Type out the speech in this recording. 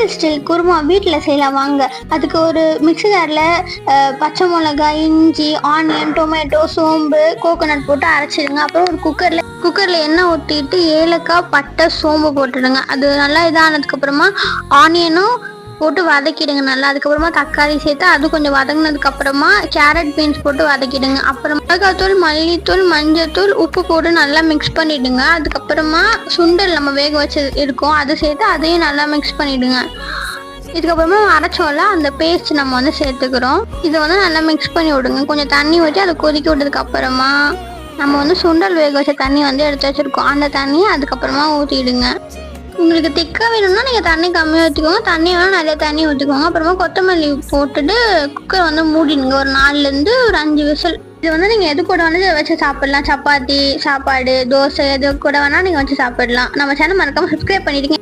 Hotel style kurma வீட்டில் செய்யலாம். வாங்க. அதுக்கு ஒரு மிக்சி ஜாரில் பச்சை மிளகாய் இஞ்சி ஆனியன் டொமேட்டோ சோம்பு கோகோனட் போட்டு அரைச்சிடுங்க. அப்புறம் ஒரு குக்கரில் குக்கரில் எண்ணெய் ஊற்றிட்டு ஏலக்காய் பட்டை சோம்பு போட்டுடுங்க. அது நல்லா இதானதுக்கப்புறமா ஆனியனும் போட்டு வதக்கிடுங்க. நல்லா அதுக்கப்புறமா தக்காளி சேர்த்து அது கொஞ்சம் வதங்கினதுக்கு அப்புறமா கேரட் பீன்ஸ் போட்டு வதக்கிடுங்க. அப்புறம் மிளகாத்தூள் மல்லித்தூள் மஞ்சத்தூள் உப்பு போட்டு நல்லா மிக்ஸ் பண்ணிடுங்க. அதுக்கப்புறமா சுண்டல் நம்ம வேக வச்சு இருக்கோம். அதை சேர்த்து அதையும் நல்லா மிக்ஸ் பண்ணிடுங்க. இதுக்கப்புறமா அரைச்சோம்ல அந்த பேஸ்ட் நம்ம வந்து சேர்த்துக்கிறோம். இதை வந்து நல்லா மிக்ஸ் பண்ணி விடுங்க. கொஞ்சம் தண்ணி ஊற்றி அதை கொதிக்க விட்டதுக்கு அப்புறமா நம்ம வந்து சுண்டல் வேக வச்ச தண்ணி வந்து எடுத்து வச்சிருக்கோம். அந்த தண்ணியை அதுக்கப்புறமா ஊற்றிடுங்க. உங்களுக்கு திக்காக வேணும்னா நீங்கள் தண்ணி கம்மியாக ஊற்றிக்கோங்க தண்ணி வேணால் நிறைய தண்ணி ஊற்றிக்கோங்க அப்புறமா கொத்தமல்லி போட்டுட்டு குக்கர் வந்து மூடிடுங்க. ஒரு நாலுலேருந்து ஒரு அஞ்சு விசில். இது வந்து நீங்கள் எது கூட வந்து வச்சு சாப்பிடலாம். சப்பாத்தி சாப்பாடு தோசை எது கூட வேணால் நீங்கள் வச்சு சாப்பிடலாம். நம்ம சேனல் மறக்காமல் சப்ஸ்கிரைப் பண்ணிடுங்க.